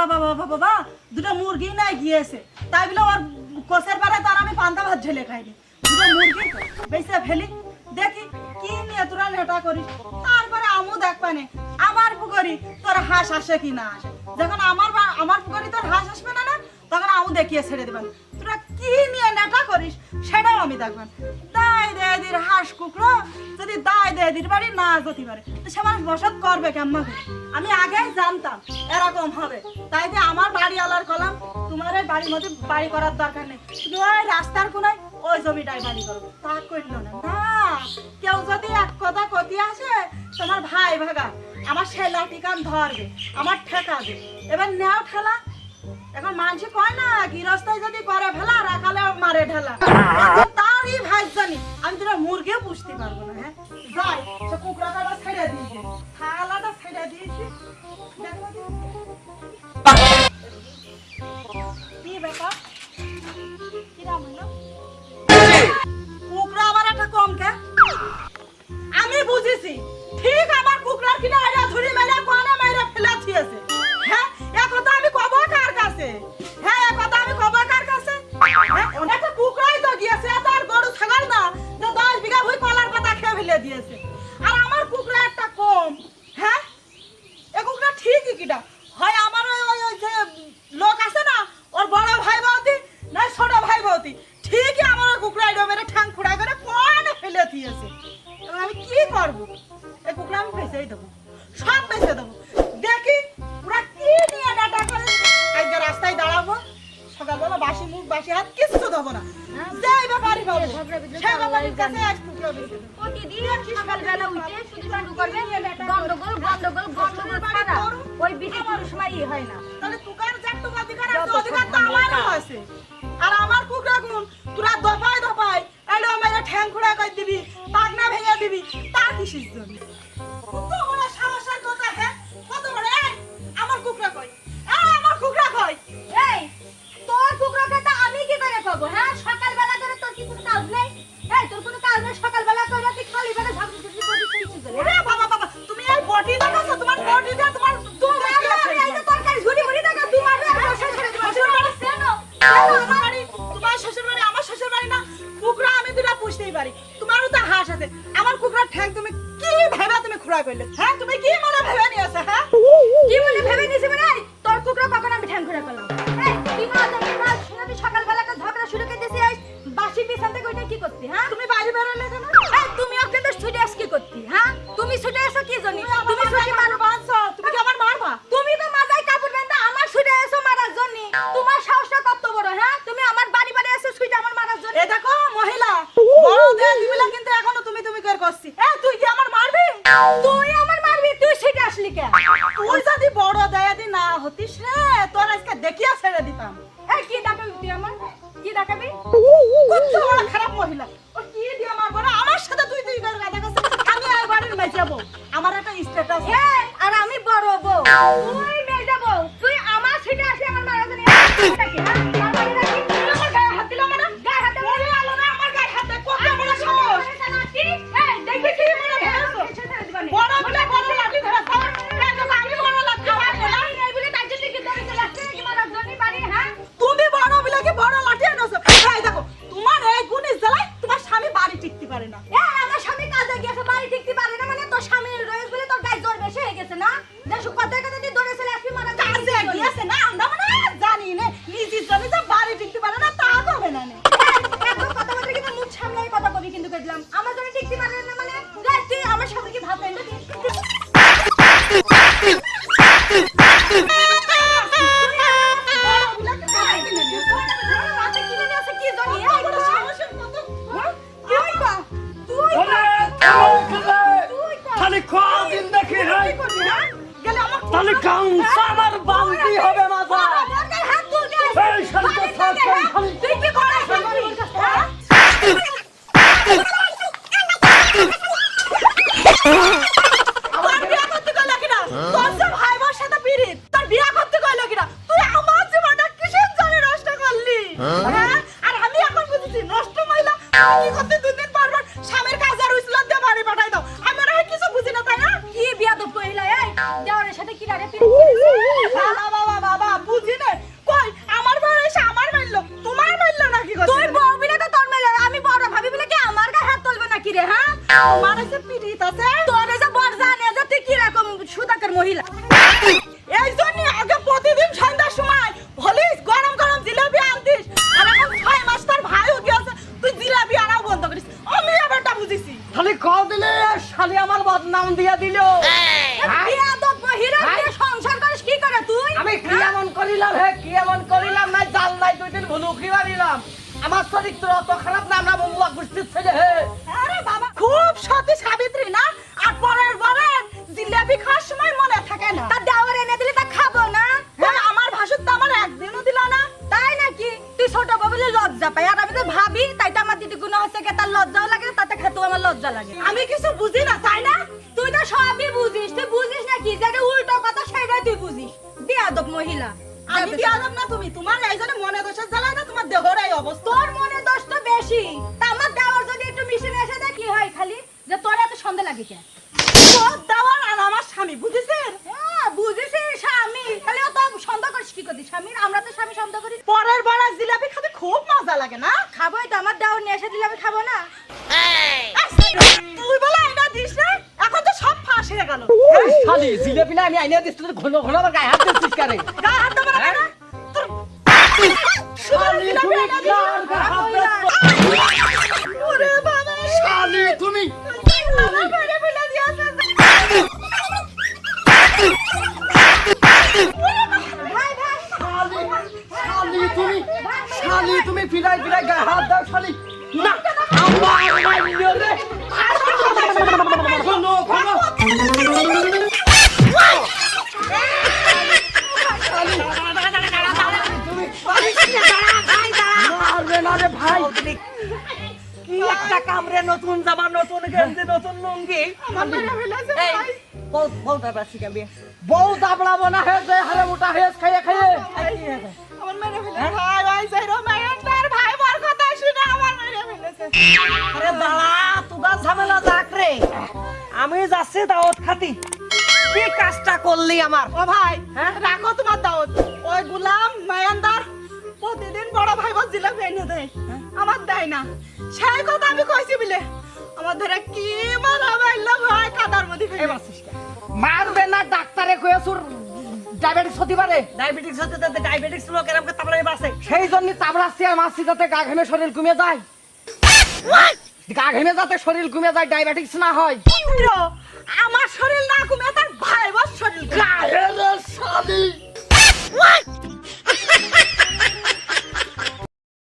বাবা বাবা বাবা দুটো মুরগি নাই গিয়েছে। তাই বলে ওর কোষের বেড়ে তার আমি পান্তা ভাত ঢেলে খাইনি। দুটো মুরগি বেঁচে ফেলি। দেখি, কি নিয়ে তোরা নেটা করিস? তারপরে আমু দেখ পানে, আমার পুকুরি তোর হাঁস আসে কি না আসে? যখন আমার আমার পুকুরি তোর হাঁস আসবে না না, তখন আমু দেখিয়ে ছেড়ে দেবেন। তোরা কি নিয়ে নেটা করিস, সেটাও আমি দেখবেন। দায় হাঁস কুকড়ো, যদি দায় দেয় দির বাড়ি না গতি পারে। সে মানুষ বসত করবে কেমন? আমি আগেই জানতাম, এরকম হবে। তাই যে আমার বাড়ি আলার কলাম, তোমার বাড়ির মধ্যে বাড়ি করার দরকার নেই। তুমি ওই রাস্তার কোনায় ওই জমিটাই বাড়ি করব তা করল না। কেউ যদি এক কথা কতি আসে, তোমার ভাই ভাগা, আমার সেলা টিকান ধরবে, আমার ঠেকাবে। এবার নেও ঠেলা। এখন মানুষ কয় না গৃহস্থায় যদি করে ফেলা রাখালে মারে ঢেলা से घर बना है করব এই কুকুরা আমি বেঁচেই দেবো। সব বেঁচে দেবো। দেখি পুরা কি নিয়ে ডাটা করে। আজকে রাস্তায় দাঁড়াবো। সকালবেলা বাসি মুখ বাসি হাত কিচ্ছু দেবো না। যাই ব্যাপারি পাবো। সে ব্যাপারির কাছে আজ কুকুরা বেঁচে দেবো প্রতিদিন সকালবেলা উঠে শুধু গন্ডগোল গন্ডগোল গন্ডগোল ছাড়া ওই বিটি সময় ই হয় না। তুমি করলে হ্যাঁ তুমি কি মনে ভেবে নিয়েছো হ্যাঁ? কি বলে ভেবে নিছি মানে? তোর কুকুর কখন আমি ঠ্যাং ঘুরে করলাম? এই তুই না জানি না শুনে সকালবেলা একটা ঝগড়া শুরু করে দিছিস বাসি পিছন থেকে ওইটা কি করতি হ্যাঁ? তুমি বাড়ি বেরোলে কেন? এই তুমিও কিন্তু ছুটে আস কি করতি হ্যাঁ? তুমি ছুটে এসো কি জানি তুমি তুমি ছুটি মারো বাঁধছো তুমি কি আমার মারবা? তুমি তো মাথায় কাপড় বেঁধে আমার ছুটে এসো মারার জন্য। তোমার সাহসটা কত বড় হ্যাঁ? তুমি আমার বাড়ি বাড়ি এসে ছুটে আমার মারার জন্য। এ দেখো মহিলা বড় দেয়া দিবিলা কিন্তু এখনও তুমি তুমি করে করছি। এ তুই কি আমার মারবি? তাহলে গামছা আমার বালতি হবে মাথা আমার বদনাম দিয়ে দিল। বিয়াদব মহিলা হাই। নিয়ে সংসার করিস কি করে তুই? আমি কি এমন করিলাম হে? কি এমন করিলাম? না জাল নাই দুই দিন ভুলু কি আমার চরিত্র অত খারাপ না আমরা বন্ধুয়া গোষ্ঠীর ছেলে হে? আরে বাবা খুব সতী সাবিত্রী না? আর পরের পরের জিলাপি খাওয়ার সময় মনে থাকে না। তা দেওয়ার এনে দিলে তা খাব না? হ্যাঁ, আমার ভাসুর তো আমার একদিনও দিল না। তাই নাকি? তুই ছোট বলে লজ্জা পাই। আর আমি তো ভাবি তাই তো আমার দিদি গুণ হচ্ছে তার লজ্জাও লাগে তাতে খেতেও আমার লজ্জা লাগে। আমি কিছু বুঝি না তাই সবই বুঝিস তুই বুঝিস না কি যেটা উল্টো কথা সেটাই তুই বুঝিস। বিয়াদব মহিলা। আমি বিয়াদব না তুমি তোমার এই জন্য মনে দোষের জ্বালায় না তোমার দেহর এই অবস্থা। তোর মনে দোষ তো বেশি। তা আমার দেওয়ার যদি একটু মিশনে এসে দেয় কি হয় খালি? যে তোর এত সন্দেহ লাগে কে তোর দেওয়ার আর আমার স্বামী বুঝেছিস? শালি জিলেপি না আমি আইনে দিচ্ছি ঘন ঘন আমার গায়ে হাত দিচ্ছিস কারে? কামড়ে নতুন জামা নতুন গেঞ্জি নতুন লুঙ্গি। আমার। বউ দাবড়াবো না হে যে হারে মোটা হেস খাইয়ে খাইয়ে। আমার মেরে ফেলেছে ভাই ভাই যাইরো মায়ান্দার ভাই বর কথা শুনে আমার মেরে ফেলেছে। আরে দাঁড়া তোদার ঝামেলা যাক রে। আমি যাচ্ছি দাওয়াত খাতি। কি কাজটা করলি আমার? ও ভাই হ্যাঁ? রাখো তোমার দাওয়াত। ওই গুলাম জিলাপি এনে দেয় আমার দেয় না। সেই কথা আমি কইছি বলে। আমার ধরে কি মারা বাইলা ভাই কাদার মধ্যে ফেলে। মারবে না ডাক্তারে কয়ে সুর ডায়াবেটিস হতে পারে ডায়াবেটিস হতে তাতে ডায়াবেটিস লোক এরকম তাবলাই বাসে। সেই জন্য আর মারছি যাতে গা ঘেমে শরীর কমে যায়। গা ঘেমে যাতে শরীর কমে যায় ডায়াবেটিস না হয়। আমার শরীর না কমে তার ভাই বস শরীর গায়ের শালি